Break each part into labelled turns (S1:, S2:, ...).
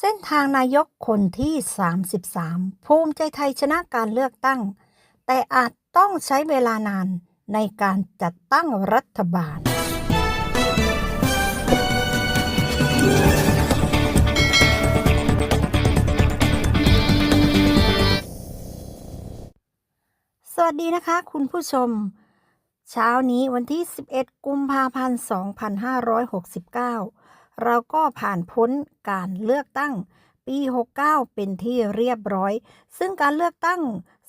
S1: เส้นทางนายกคนที่ 33 ภูมิใจไทยชนะการเลือกตั้ง แต่อาจต้องใช้เวลานานในการจัดตั้งรัฐบาล สวัสดีนะคะคุณผู้ชม เช้านี้วันที่ 11 กุมภาพันธ์ 2569 เราก็ผ่านพ้นการเลือกตั้งปี 69 เป็นที่เรียบร้อย ซึ่งการเลือกตั้ง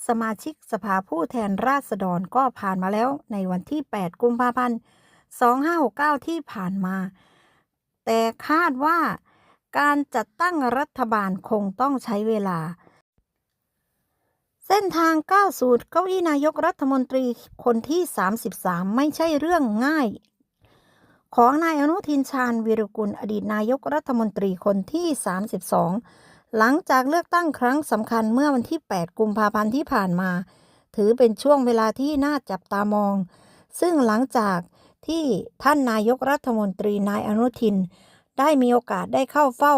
S1: สมาชิกสภาผู้แทนราษฎรก็ผ่านมาแล้วในวันที่ 8 กุมภาพันธ์ 2569 ที่ผ่านมา แต่คาดว่าการจัดตั้งรัฐบาลคงต้องใช้เวลา เส้นทางก้าวสู่เก้าอี้นายกรัฐมนตรีคนที่ 33 ไม่ใช่เรื่องง่าย ของนายอนุทินชาญวีรกุลอดีตนายกรัฐมนตรีคนที่ 32 หลังจากเลือกตั้งครั้งสำคัญเมื่อวันที่ 8 กุมภาพันธ์ที่ผ่านมา ถือเป็นช่วงเวลาที่น่าจับตามอง ซึ่งหลังจากที่ท่านนายกรัฐมนตรีนายอนุทิน ได้มีโอกาสได้เข้าเฝ้า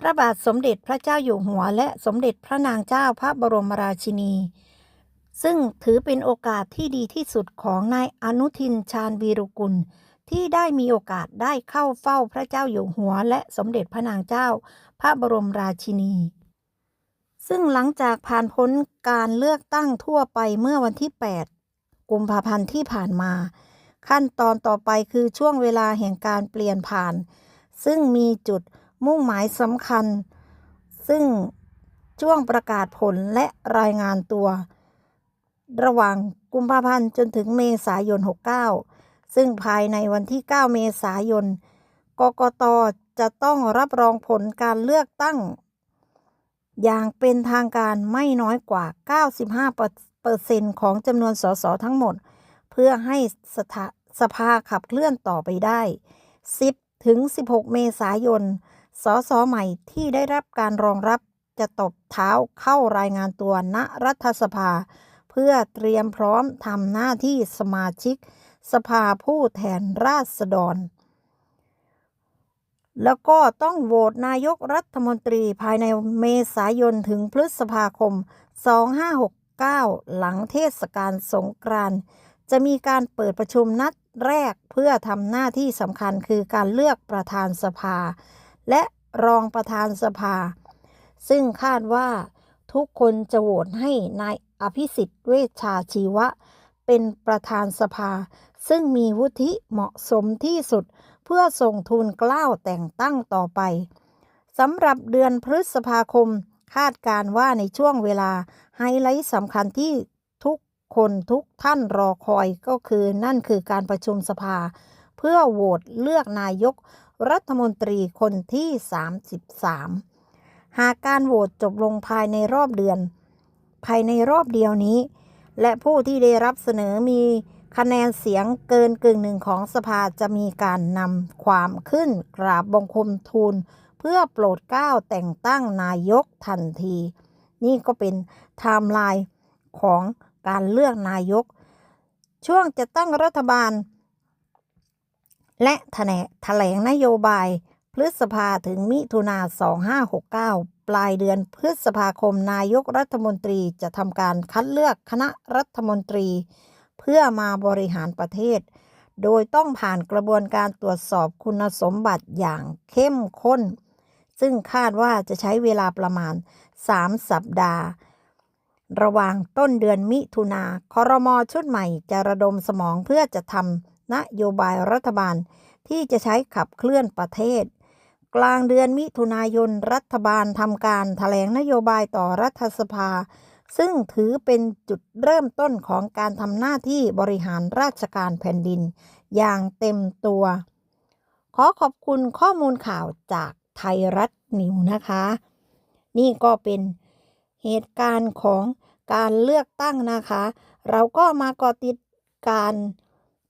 S1: พระบาทสมเด็จพระเจ้าอยู่หัว และสมเด็จพระนางเจ้าพระบรมราชินี ซึ่งถือเป็นโอกาสที่ดีที่สุดของนายอนุทินชาญวีรกุล ที่ได้มีโอกาสได้เข้าเฝ้าพระเจ้าอยู่หัวและสมเด็จพระนางเจ้า พระบรมราชินี ซึ่งหลังจากผ่านพ้นการเลือกตั้งทั่วไปเมื่อวันที่ 8 กุมภาพันธ์ที่ผ่านมา ขั้นตอนต่อไปคือช่วงเวลาแห่งการเปลี่ยนผ่าน ซึ่งมีจุดมุ่งหมายสำคัญ ซึ่งช่วงประกาศผลและรายงานตัว ระหว่างกุมภาพันธ์จนถึงเมษายน 69 ซึ่งภายในวันที่ 9 เมษายน กกต จะต้องรับรองผลการเลือกตั้ง อย่างเป็นทางการไม่น้อยกว่า 95เปอร์เซ็นต์ของจำนวนสสทั้งหมด เพื่อให้สสภาขับเคลื่อนต่อไปได้ 10 ถึง 16 เมษายน สสใหม่ที่ได้รับการรองรับจะตบเท้าเข้ารายงานตัวณรัฐสภา เพื่อเตรียมพร้อมทำหน้าที่สมาชิก สภาผู้แทนราษฎร แล้วก็ต้องโหวตนายกรัฐมนตรีภายในเมษายนถึงพฤษภาคม 2569 หลังเทศกาลสงกรานต์จะมีการเปิดประชุมนัดแรกเพื่อทำหน้าที่สำคัญคือการเลือกประธานสภา และรองประธานสภา ซึ่งคาดว่าทุกคนจะโหวตให้นายอภิสิทธิ์เวชชาชีวะ เป็นประธานสภา ซึ่งมีวุฒิเหมาะสมที่สุดเพื่อส่งทูลเกล้าวแต่งตั้งต่อไปสำหรับเดือนพฤษภาคม คาดการว่าในช่วงเวลาไฮไลท์สำคัญที่ทุกคนทุกท่านรอคอยก็คือนั่นคือการประชุมสภา เพื่อโหวตเลือกนายกรัฐมนตรีคนที่ 33 หากการโหวตจบลงภายในรอบเดือน ภายในรอบเดียวนี้ และผู้ที่ได้รับเสนอมี คะแนนเสียงเกินกึ่งหนึ่งของสภาจะมีการนำความขึ้นกราบบังคมทูล เพื่อโปรดเกล้าแต่งตั้งนายกทันที นี่ก็เป็นไทม์ไลน์ของการเลือกนายก ช่วงจะตั้งรัฐบาล และแถลงแถลงนโยบายพฤษภาถึงมิถุนา2569 ปลายเดือนพฤษภาคมนายกรัฐมนตรีจะทำการคัดเลือกคณะรัฐมนตรี เพื่อมาบริหารประเทศ โดยต้องผ่านกระบวนการตรวจสอบคุณสมบัติอย่างเข้มข้น ซึ่งคาดว่าจะใช้เวลาประมาณ 3 สัปดาห์ ระหว่างต้นเดือนมิถุนาคอรมอชุดใหม่จะระดมสมองเพื่อจะทำนโยบายรัฐบาลที่จะใช้ขับเคลื่อนประเทศ กลางเดือนมิถุนายนรัฐบาลทำการถแถลงนโยบายต่อรัฐสภา ซึ่งถือเป็นจุดเริ่มต้นของการทำหน้าที่บริหารราชการแผ่นดิน อย่างเต็มตัว ขอขอบคุณข้อมูลข่าวจากไทยรัฐนิวนะคะ นี่ก็เป็นเหตุการณ์ของการเลือกตั้งนะคะ เราก็มากาะติดการ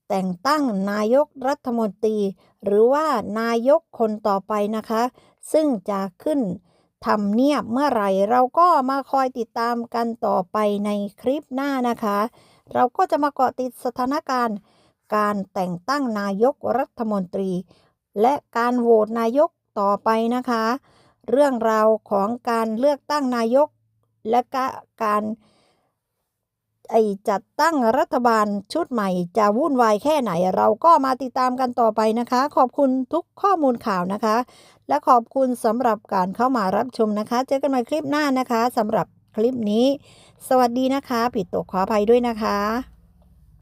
S1: แต่งตั้งนายกรัฐมนตรี หรือว่านายกคนต่อไปนะคะ ซึ่งจะขึ้น ทำเนียบเมื่อไหร่ เราก็มาคอยติดตามกันต่อไปในคลิปหน้านะคะ เราก็จะมาเกาะติดสถานการณ์ การแต่งตั้งนายกรัฐมนตรี และการโหวตนายกต่อไปนะคะ เรื่องราวของการเลือกตั้งนายกและกการ ไอจัดตั้งรัฐบาลชุดใหม่จะวุ่นวายแค่ไหน เราก็มาติดตามกันต่อไปนะคะ ขอบคุณทุกข้อมูลข่าวนะคะ และขอบคุณสำหรับการเข้ามารับชมนะคะ เจอกันใหม่คลิปหน้านะคะสำหรับคลิปนี้ สวัสดีนะคะ ผิดตกขออภัยด้วยนะคะ